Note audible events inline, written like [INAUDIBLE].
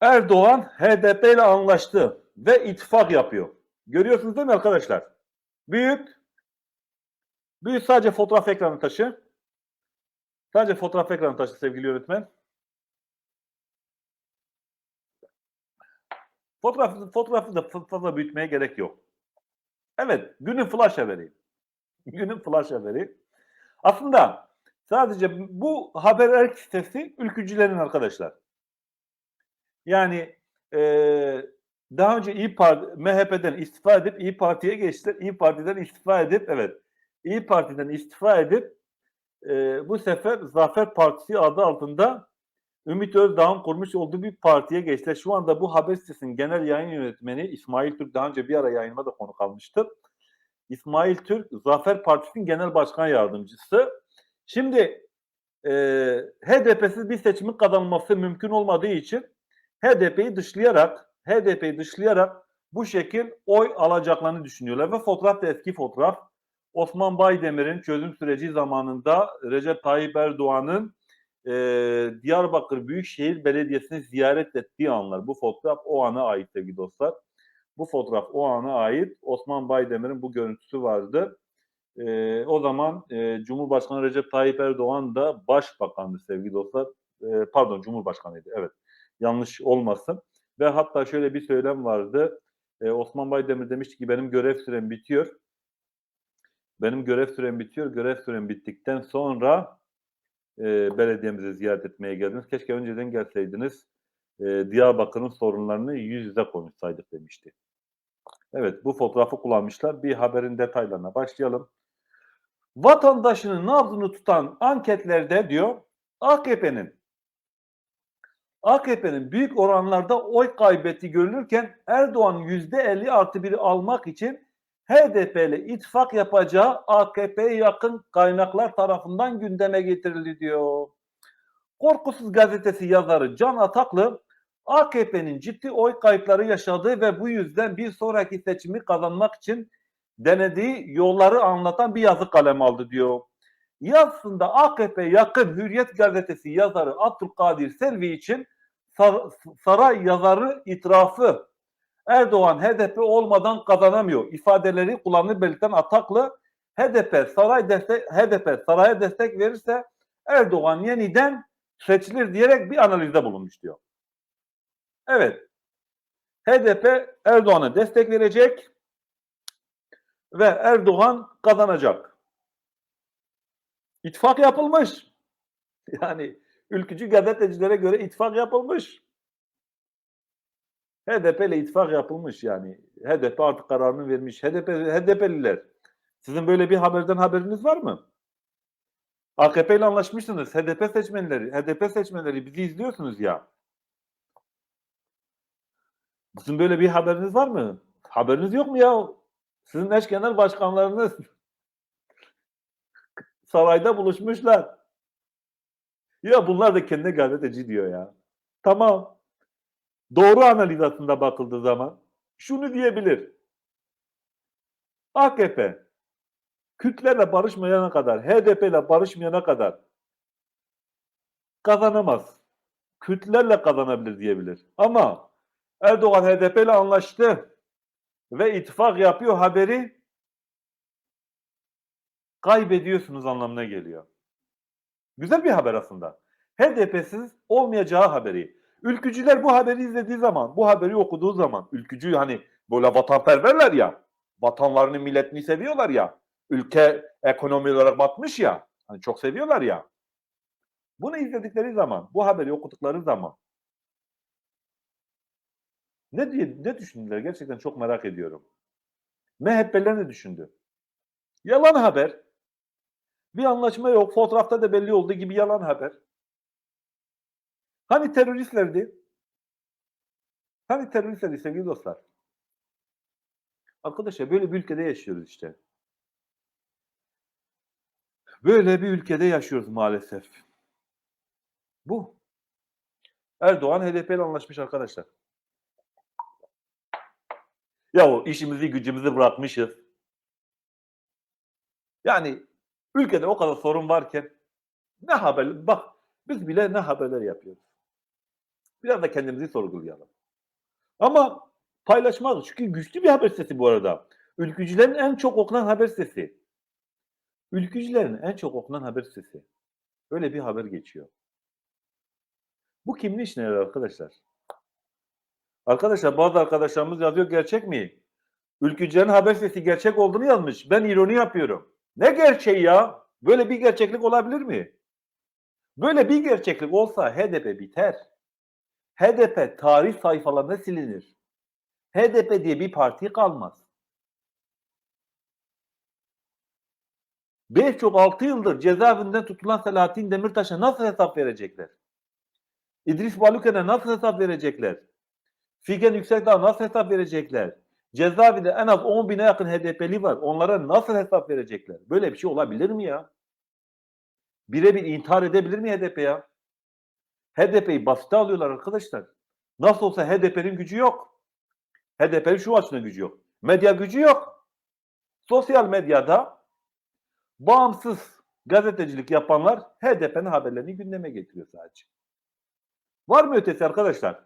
Erdoğan HDP ile anlaştı ve ittifak yapıyor. Görüyorsunuz değil mi arkadaşlar? Büyük. Büyük sadece fotoğraf ekranı taşı. Sadece fotoğraf ekranı taşı sevgili yönetmen. Fotoğrafı, fotoğrafı da fa- fazla büyütmeye gerek yok. Evet, günün flash haberi. [LAUGHS] günün flash haberi. Aslında sadece bu haber sitesi ülkücülerin arkadaşlar. Yani eee, daha önce İyi Parti, MHP'den istifa edip İyi Parti'ye geçtiler. İyi Parti'den istifa edip evet İyi Parti'den istifa edip eee, bu sefer Zafer Partisi adı altında Ümit Özdağ'ın kurmuş olduğu bir partiye geçtiler. Şu anda bu haber sitesinin genel yayın yönetmeni İsmail Türk daha önce bir ara yayınıma da konuk almıştı. İsmail Türk Zafer Partisi'nin genel başkan yardımcısı. Şimdi eee HDP'siz bir seçimin kazanılması mümkün olmadığı için HDP'yi dışlayarak HDP'yi dışlayarak bu şekil oy alacaklarını düşünüyorlar ve fotoğraf da eski fotoğraf. Osman Baydemir'in çözüm süreci zamanında Recep Tayyip Erdoğan'ın eee, Diyarbakır Büyükşehir Belediyesi'ni ziyaret ettiği anlar. Bu fotoğraf o ana ait sevgili dostlar. Bu fotoğraf o ana ait. Osman Baydemir'in bu görüntüsü vardı. Eee, o zaman eee, Cumhurbaşkanı Recep Tayyip Erdoğan da başbakandı sevgili dostlar. Eee, pardon Cumhurbaşkanıydı evet yanlış olmasın. Ve hatta şöyle bir söylem vardı. Ee, Osman Baydemir demişti ki benim görev sürem bitiyor. Benim görev sürem bitiyor. Görev sürem bittikten sonra e, belediyemizi ziyaret etmeye geldiniz. Keşke önceden gelseydiniz. E, Diyarbakır'ın sorunlarını yüz yüze konuşsaydık demişti. Evet bu fotoğrafı kullanmışlar. Bir haberin detaylarına başlayalım. Vatandaşının nabzını tutan anketlerde diyor AKP'nin AKP'nin büyük oranlarda oy kaybetti görülürken Erdoğan %50 artı biri almak için HDP ile ittifak yapacağı AKP'ye yakın kaynaklar tarafından gündeme getirildi diyor. Korkusuz gazetesi yazarı Can Ataklı AKP'nin ciddi oy kayıpları yaşadığı ve bu yüzden bir sonraki seçimi kazanmak için denediği yolları anlatan bir yazı kalem aldı diyor. Yazısında AKP yakın Hürriyet gazetesi yazarı Abdülkadir Selvi için saray yazarı itirafı Erdoğan HDP olmadan kazanamıyor ifadeleri kullandığı belirten Ataklı HDP saray destek HDP saraya destek verirse Erdoğan yeniden seçilir diyerek bir analizde bulunmuş diyor. Evet. HDP Erdoğan'a destek verecek ve Erdoğan kazanacak. İttifak yapılmış. [LAUGHS] Yani ülkücü gazetecilere göre ittifak yapılmış. HDP ile ittifak yapılmış yani. HDP artık kararını vermiş. HDP, HDP'liler. Sizin böyle bir haberden haberiniz var mı? AKP ile anlaşmışsınız. HDP seçmenleri, HDP seçmenleri bizi izliyorsunuz ya. Sizin böyle bir haberiniz var mı? Haberiniz yok mu ya? Sizin eş genel başkanlarınız [LAUGHS] sarayda buluşmuşlar. Ya bunlar da kendine gazeteci diyor ya. Tamam. Doğru analiz aslında bakıldığı zaman şunu diyebilir. AKP Kürtlerle barışmayana kadar, HDP ile barışmayana kadar kazanamaz. Kürtlerle kazanabilir diyebilir. Ama Erdoğan HDP ile anlaştı ve ittifak yapıyor haberi kaybediyorsunuz anlamına geliyor. Güzel bir haber aslında. HDP'siz olmayacağı haberi. Ülkücüler bu haberi izlediği zaman, bu haberi okuduğu zaman, ülkücü hani böyle vatanperverler ya, vatanlarını, milletini seviyorlar ya, ülke ekonomi olarak batmış ya, hani çok seviyorlar ya. Bunu izledikleri zaman, bu haberi okudukları zaman ne diye ne düşündüler gerçekten çok merak ediyorum. MHP'ler ne düşündü? Yalan haber. Bir anlaşma yok. Fotoğrafta da belli olduğu gibi yalan haber. Hani teröristlerdi? Hani teröristlerdi sevgili dostlar? Arkadaşlar böyle bir ülkede yaşıyoruz işte. Böyle bir ülkede yaşıyoruz maalesef. Bu. Erdoğan HDP ile anlaşmış arkadaşlar. Ya o işimizi gücümüzü bırakmışız. Yani ülkede o kadar sorun varken ne haber bak biz bile ne haberler yapıyoruz. Biraz da kendimizi sorgulayalım. Ama paylaşmaz. Çünkü güçlü bir haber sitesi bu arada. Ülkücülerin en çok okunan haber sitesi. Ülkücülerin en çok okunan haber sitesi. Öyle bir haber geçiyor. Bu kimin işine yarar arkadaşlar? Arkadaşlar bazı arkadaşlarımız yazıyor gerçek mi? Ülkücülerin haber sitesi gerçek olduğunu yazmış. Ben ironi yapıyorum. Ne gerçeği ya? Böyle bir gerçeklik olabilir mi? Böyle bir gerçeklik olsa HDP biter. HDP tarih sayfalarında silinir. HDP diye bir parti kalmaz. 5 çok 6 yıldır cezaevinden tutulan Selahattin Demirtaş'a nasıl hesap verecekler? İdris Baluken'e nasıl hesap verecekler? Figen Yüksekdağ nasıl hesap verecekler? Cezaevinde en az 10 bine yakın HDP'li var. Onlara nasıl hesap verecekler? Böyle bir şey olabilir mi ya? Birebir intihar edebilir mi HDP ya? HDP'yi basite alıyorlar arkadaşlar. Nasıl olsa HDP'nin gücü yok. HDP'nin şu açıdan gücü yok. Medya gücü yok. Sosyal medyada bağımsız gazetecilik yapanlar HDP'nin haberlerini gündeme getiriyor sadece. Var mı ötesi arkadaşlar?